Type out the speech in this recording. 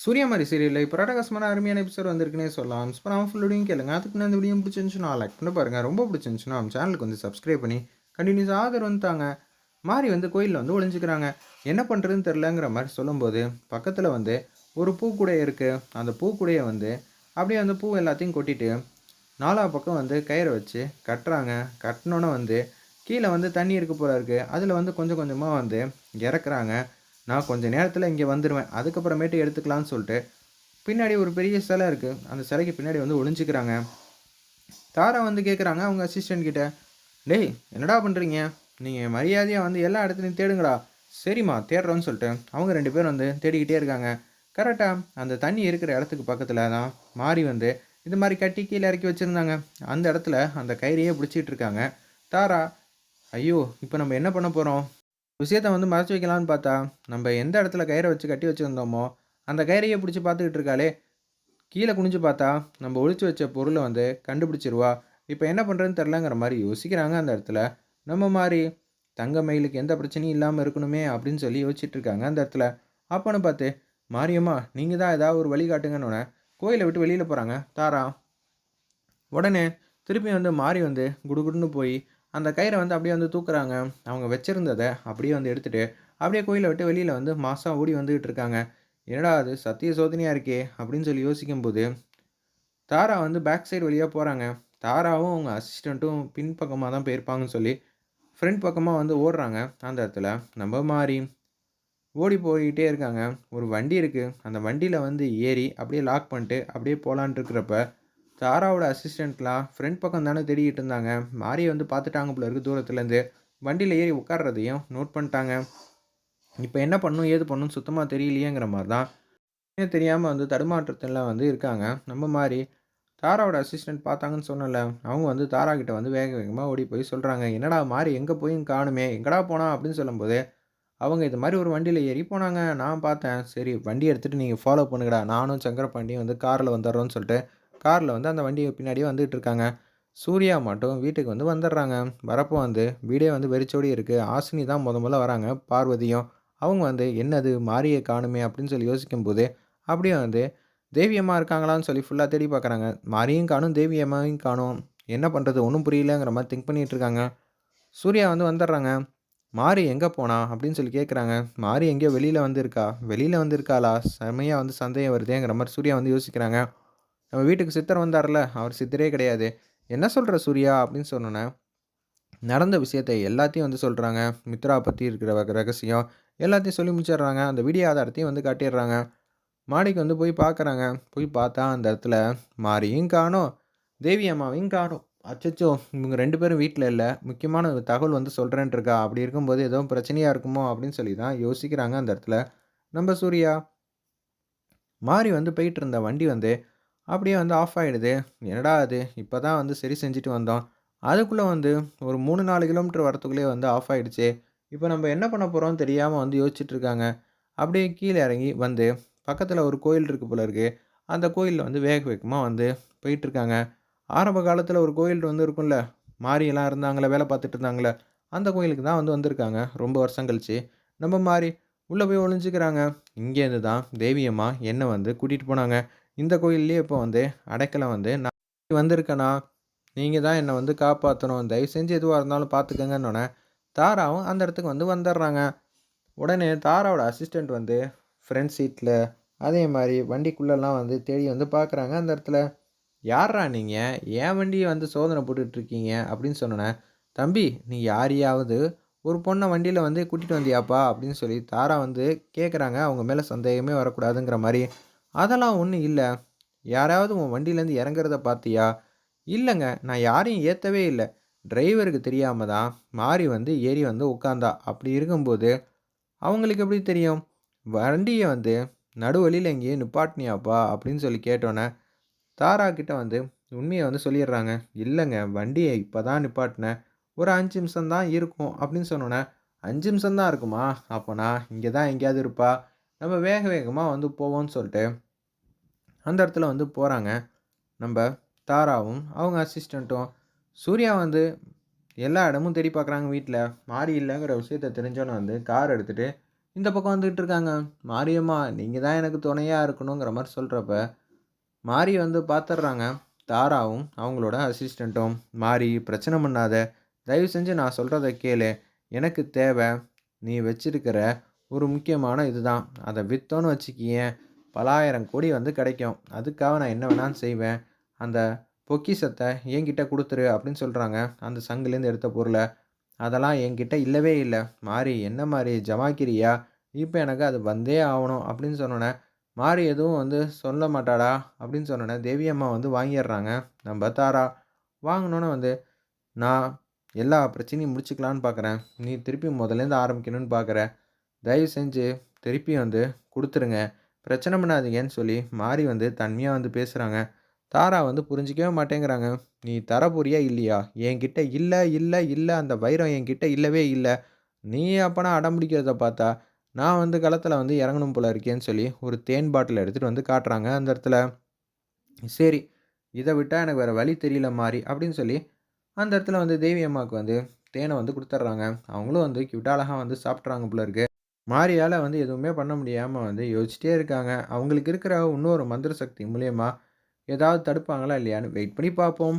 சூரியமாரி சீரியலில் இப்போ ரடகசமான அருமையான எபிசோட் வந்திருக்குன்னே சொல்லலாம். இப்போ நான் ஃபுல்லோடையும் கேளுங்க. அதுக்கு நான் இந்த வீடியோ பிடிச்சிருந்துச்சுன்னா லைக் பண்ணி பாருங்கள் ரொம்ப பிடிச்சிருந்துச்சுன்னா நம்ம சேனலுக்கு வந்து சப்ஸ்கிரைப் பண்ணி கண்டினியூஸ் ஆதரவு வந்துட்டாங்க மாறி வந்து கோயிலில் வந்து ஒளிஞ்சுக்கிறாங்க. என்ன பண்ணுறதுன்னு தெரிலங்கிற மாதிரி சொல்லும்போது பக்கத்தில் வந்து ஒரு பூக்கூடை இருக்குது அந்த பூக்கூடையை வந்து அப்படியே அந்த பூ எல்லாத்தையும் கொட்டிட்டு நாலா பக்கம் வந்து கயிறை வச்சு கட்டுறாங்க. கட்டினோன்னே வந்து கீழே வந்து தண்ணி இருக்க போல இருக்குது அதில் வந்து கொஞ்சம் கொஞ்சமாக வந்து இறக்குறாங்க. நான் கொஞ்சம் நேரத்தில் இங்கே வந்துடுவேன் அதுக்கப்புறமேட்டு எடுத்துக்கலான்னு சொல்லிட்டு பின்னாடி ஒரு பெரிய சிலை இருக்குது அந்த சிலைக்கு பின்னாடி வந்து ஒளிஞ்சிக்கிறாங்க. தாரா வந்து கேட்குறாங்க அவங்க அசிஸ்டன்ட் கிட்ட டேய் என்னடா பண்ணுறீங்க நீங்கள் மரியாதையாக வந்து எல்லா இடத்துலையும் தேடுங்களா சரிம்மா தேடுறோன்னு சொல்லிட்டு அவங்க ரெண்டு பேரும் வந்து தேடிக்கிட்டே இருக்காங்க. கரெக்டாக அந்த தண்ணி இருக்கிற இடத்துக்கு பக்கத்தில் தான் மாறி வந்து இது மாதிரி கட்டி கீழே இறக்கி வச்சுருந்தாங்க. அந்த இடத்துல அந்த கயிறையே பிடிச்சிட்டு இருக்காங்க. தாரா ஐயோ இப்போ நம்ம என்ன பண்ண போகிறோம் விஷயத்தை வந்து மறைச்சி வைக்கலான்னு பார்த்தா நம்ம எந்த இடத்துல கயிறை வச்சு கட்டி வச்சுருந்தோமோ அந்த கயிறையே பிடிச்சி பார்த்துக்கிட்டு இருக்காளே. கீழே குனிஞ்சு பார்த்தா நம்ம ஒழிச்சு வச்ச பொருளை வந்து கண்டுபிடிச்சிருவா. இப்போ என்ன பண்ணுறதுன்னு தெரிலங்கிற மாதிரி யோசிக்கிறாங்க அந்த இடத்துல. நம்ம மாதிரி தங்க மயிலுக்கு எந்த பிரச்சனையும் இல்லாமல் இருக்கணுமே அப்படின்னு சொல்லி யோசிச்சுட்டு இருக்காங்க அந்த இடத்துல. அப்போன்னு பார்த்து மாரியம்மா நீங்கள் தான் ஏதாவது ஒரு வழி காட்டுங்கன்னு கோயிலை விட்டு வெளியில் போகிறாங்க தாரா. உடனே திருப்பி வந்து மாறி வந்து குடுகுடுன்னு போய் அந்த கயிறை வந்து அப்படியே வந்து தூக்குறாங்க. அவங்க வச்சுருந்ததை அப்படியே வந்து எடுத்துகிட்டு அப்படியே கோயிலை விட்டு வெளியில் வந்து மாதம் ஓடி வந்துக்கிட்டு இருக்காங்க. என்னடா அது? சத்திய சோதனையாக இருக்கே அப்படின்னு சொல்லி யோசிக்கும்போது தாரா வந்து பேக் சைடு வழியாக போகிறாங்க தாராவும் அவங்க அசிஸ்டண்ட்டும் பின்பக்கமாக தான் போயிருப்பாங்கன்னு சொல்லி ஃப்ரண்ட் பக்கமாக வந்து ஓடுறாங்க. அந்த இடத்துல நம்ம மாறி ஓடி போய்கிட்டே இருக்காங்க. ஒரு வண்டி இருக்குது அந்த வண்டியில் வந்து ஏறி அப்படியே லாக் பண்ணிட்டு அப்படியே போகலான்ட்டு இருக்கிறப்ப தாராவோட அசிஸ்டண்ட்லாம் ஃப்ரண்ட் பக்கம் தானே தேடிக்கிட்டு இருந்தாங்க. மாரியை வந்து பார்த்துட்டாங்க போல இருக்குது தூரத்துலேருந்து. வண்டியில் ஏறி உட்கார்றதையும் நோட் பண்ணிட்டாங்க. இப்போ என்ன பண்ணும் ஏது பண்ணும் சுத்தமாக தெரியலையேங்கிற மாதிரி தான் தெரியாமல் வந்து தடுமாற்றத்தில் வந்து இருக்காங்க. நம்ம மாதிரி தாராவோட அசிஸ்டன்ட் பார்த்தாங்கன்னு சொன்னல அவங்க வந்து தாரா கிட்ட வந்து வேக வேகமாக ஓடி போய் சொல்கிறாங்க என்னடா மாறி எங்கே போய் காணுமே? எங்கடா போனா? அப்படின்னு சொல்லும்போது அவங்க இது மாதிரி ஒரு வண்டியில் ஏறி போனாங்க. நான் பார்த்தேன். சரி வண்டி எடுத்துகிட்டு நீங்கள் ஃபாலோ பண்ணுங்கடா. நானும் சங்கரபாண்டியும் வந்து காரில் வந்துடுறோன்னு சொல்லிட்டு காரில் வந்து அந்த வண்டி பின்னாடியே வந்துகிட்டு இருக்காங்க சூர்யா மட்டும் வீட்டுக்கு வந்து வந்துடுறாங்க. வரப்போ வந்து வீடே வந்து வெறிச்சோடி இருக்குது ஆசினி தான் முத முதல்ல வராங்க பார்வதியும். அவங்க வந்து என்னது மாரியை காணுமே? அப்படின்னு சொல்லி யோசிக்கும்போது அப்படியே வந்து தேவியம்மா இருக்காங்களான்னு சொல்லி ஃபுல்லாக தேடி பார்க்குறாங்க மாரியும் காணும் தேவியம்மாவையும் காணும். என்ன பண்ணுறது ஒன்றும் புரியலங்கிற மாதிரி திங்க் பண்ணிகிட்டு இருக்காங்க சூர்யா வந்து வந்துடுறாங்க. மாரி எங்கே போனா? அப்படின்னு சொல்லி கேட்குறாங்க மாரி எங்கேயோ வெளியில் வந்திருக்கா. வெளியில் வந்திருக்காளா? செம்மையாக வந்து சந்தேகம் வருதேங்கிற மாதிரி சூர்யா வந்து யோசிக்கிறாங்க. நம்ம வீட்டுக்கு சித்தர் வந்தார்ல அவர் சித்தரே கிடையாது. என்ன சொல்கிற சூர்யா? அப்படின்னு சொன்னோன்னே நடந்த விஷயத்தை எல்லாத்தையும் வந்து சொல்கிறாங்க மித்ரா பற்றி இருக்கிற ரகசியம் எல்லாத்தையும் சொல்லி முடிச்சிடுறாங்க. அந்த வீடியோ ஆதாரத்தையும் வந்து காட்டிடுறாங்க. மாடிக்கு வந்து போய் பார்க்குறாங்க போய் பார்த்தா அந்த இடத்துல மாரியும் காணோம் தேவி அம்மாவையும் காணோம். அச்சச்சோ இவங்க ரெண்டு பேரும் வீட்டில் இல்லை. முக்கியமான ஒரு தகவல் வந்து சொல்கிறேன்ட்டுருக்கா அப்படி இருக்கும்போது ஏதோ பிரச்சனையாக இருக்குமோ? அப்படின்னு சொல்லி தான் யோசிக்கிறாங்க அந்த இடத்துல. நம்ம சூர்யா மாறி வந்து போயிட்டு இருந்த வண்டி வந்து அப்படியே வந்து ஆஃப் ஆகிடுது என்னடா அது? இப்போ தான் வந்து சரி செஞ்சுட்டு வந்தோம். அதுக்குள்ளே வந்து ஒரு மூணு நாலு கிலோமீட்டர் வரத்துக்குள்ளே வந்து ஆஃப் ஆகிடுச்சு இப்போ நம்ம என்ன பண்ண போகிறோம் தெரியாமல் வந்து யோசிச்சுட்ருக்காங்க அப்படியே கீழே இறங்கி வந்து பக்கத்தில் ஒரு கோயில் இருக்குது போல இருக்குது அந்த கோயிலில் வந்து வேக வேகமாக வந்து போயிட்டுருக்காங்க ஆரம்ப காலத்தில் ஒரு கோயில் வந்து இருக்கும்ல மாரியெல்லாம் இருந்தாங்களே வேலை பார்த்துட்டு இருந்தாங்களே அந்த கோயிலுக்கு தான் வந்து வந்திருக்காங்க. ரொம்ப வருஷம் கழிச்சு. நம்ம மாறி உள்ளே போய் ஒழிஞ்சிக்கிறாங்க இங்கேருந்து தான் தேவியம்மா என்னை வந்து கூட்டிகிட்டு போனாங்க. இந்த கோயில்லையே இப்போ வந்து அடைக்கலை வந்து நான் வந்திருக்கேனா? நீங்கள் தான் என்னை வந்து காப்பாற்றணும் தயவு செஞ்சு எதுவாக இருந்தாலும் பார்த்துக்கங்கன்னொன்னே தாராவும் அந்த இடத்துக்கு வந்து வந்துடுறாங்க உடனே தாராவோட அசிஸ்டண்ட் வந்து ஃப்ரண்ட் சீட்டில் அதே மாதிரி வண்டிக்குள்ளெல்லாம் வந்து தேடி வந்து பார்க்குறாங்க அந்த இடத்துல. யாரா நீங்கள் ஏன் வண்டியை வந்து சோதனை போட்டுட்ருக்கீங்க? அப்படின்னு சொன்னேன் தம்பி நீ யாரையாவது ஒரு பொண்ணை வண்டியில் வந்து கூட்டிகிட்டு வந்தியாப்பா? அப்படின்னு சொல்லி தாரா வந்து கேட்குறாங்க அவங்க மேலே சந்தேகமே வரக்கூடாதுங்கிற மாதிரி அதெல்லாம் ஒன்றும் இல்லை. யாராவது உன் வண்டியிலேருந்து இறங்குறத பார்த்தியா இல்லைங்க நான் யாரையும் ஏற்றவே இல்லை. டிரைவருக்கு தெரியாமல் தான் மாறி வந்து ஏறி வந்து உட்காந்தா அப்படி இருக்கும்போது அவங்களுக்கு எப்படி தெரியும்? வண்டியை வந்து நடுவழியில் எங்கேயும் நிப்பாட்டினியாப்பா அப்படின்னு சொல்லி கேட்டோன்னே தாரா கிட்ட வந்து உண்மையை வந்து சொல்லிடுறாங்க. இல்லைங்க வண்டியை இப்போ தான் நிப்பாட்டினேன் ஒரு அஞ்சு நிமிஷம் தான் இருக்கும் அப்படின்னு சொன்னோன்னே அஞ்சு நிமிஷம் தான் இருக்குமா? அப்போனா இங்கே தான் எங்கேயாவது இருப்பா? நம்ம வேக வேகமாக வந்து போவோம்னு சொல்லிட்டு அந்த இடத்துல வந்து போகிறாங்க நம்ம தாராவும் அவங்க அசிஸ்டண்ட்டும் சூர்யா வந்து எல்லா இடமும் தேடி பார்க்குறாங்க வீட்டில் மாறி இல்லைங்கிற விஷயத்த தெரிஞ்சோன்னே வந்து கார் எடுத்துகிட்டு இந்த பக்கம் வந்துக்கிட்டு இருக்காங்க. மாரியம்மா நீங்கள் தான் எனக்கு துணையாக இருக்கணுங்கிற மாதிரி சொல்கிறப்ப மாரி வந்து பார்த்துட்றாங்க தாராவும் அவங்களோட அசிஸ்டண்ட்டும் மாறி பிரச்சனை பண்ணாத. தயவு செஞ்சு நான் சொல்கிறத கேளு. எனக்கு தேவை. நீ வச்சிருக்கிற ஒரு முக்கியமான இதுதான். அதை விற்றோன்னு வச்சுக்கியேன் பலாயிரம் கோடி வந்து கிடைக்கும். அதுக்காக நான் என்ன வேணாலும் செய்வேன். அந்த பொக்கிசத்தை என்கிட்ட கொடுத்துரு அப்படின்னு சொல்கிறாங்க அந்த சங்குலேருந்து எடுத்த பொருளை. அதெல்லாம் என்கிட்ட இல்லவே இல்லை. மாறி என்ன மாதிரி ஜமாக்கிரியா? இப்போ எனக்கு அது வந்தே ஆகணும் அப்படின்னு சொன்னோன்னே மாறி எதுவும் வந்து சொல்ல மாட்டாடா அப்படின்னு சொன்னோன்னே தேவி அம்மா வந்து வாங்கிடுறாங்க. நம்ம தாரா. வாங்கினோன்னே வந்து நான் எல்லா பிரச்சனையும் முடிச்சுக்கலான்னு பார்க்குறேன் நீ திருப்பி முதலேருந்து ஆரம்பிக்கணும்னு பார்க்குற தயவு செஞ்சு திருப்பி வந்து கொடுத்துருங்க. பிரச்சனை பண்ணாதீங்கன்னு சொல்லி மாறி வந்து தன்மையாக வந்து பேசுகிறாங்க தாரா வந்து புரிஞ்சிக்கவே மாட்டேங்கிறாங்க. நீ தரப்போறியா இல்லையா? என்கிட்ட இல்லை இல்லை இல்லை. அந்த வைரம் என்கிட்ட இல்லவே இல்லை. நீ அப்போனா அடம் பிடிக்கிறத பார்த்தா நான் வந்து களத்தில் வந்து இறங்கணும் போல இருக்கேன்னு சொல்லி ஒரு தேன் பாட்டில் எடுத்துகிட்டு வந்து காட்டுறாங்க அந்த இடத்துல. சரி இதை விட்டால் எனக்கு வேறு வழி தெரியல மாறி அப்படின்னு சொல்லி அந்த இடத்துல வந்து தேவி அம்மாவுக்கு வந்து தேனை வந்து கொடுத்துட்றாங்க. அவங்களும் வந்து கியூட்டாலகாக வந்து சாப்பிட்றாங்க போல இருக்கு. மாரியால் வந்து எதுவுமே பண்ண முடியாமல் வந்து யோசிச்சிட்டே இருக்காங்க. அவங்களுக்கு இருக்கிற இன்னொரு மந்திர சக்தி மூலயமா ஏதாவது தடுப்பாங்களா இல்லையான்னு வெயிட் பண்ணி பார்ப்போம்.